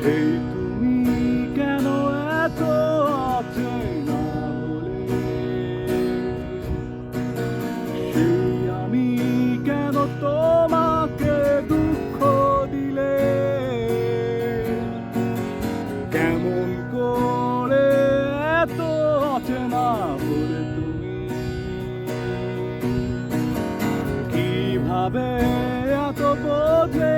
তুমি কেন এত অচেনা আমি কেন দুঃখ দিলে? কেমন করে এত অচেনা কীভাবে এত বোঝে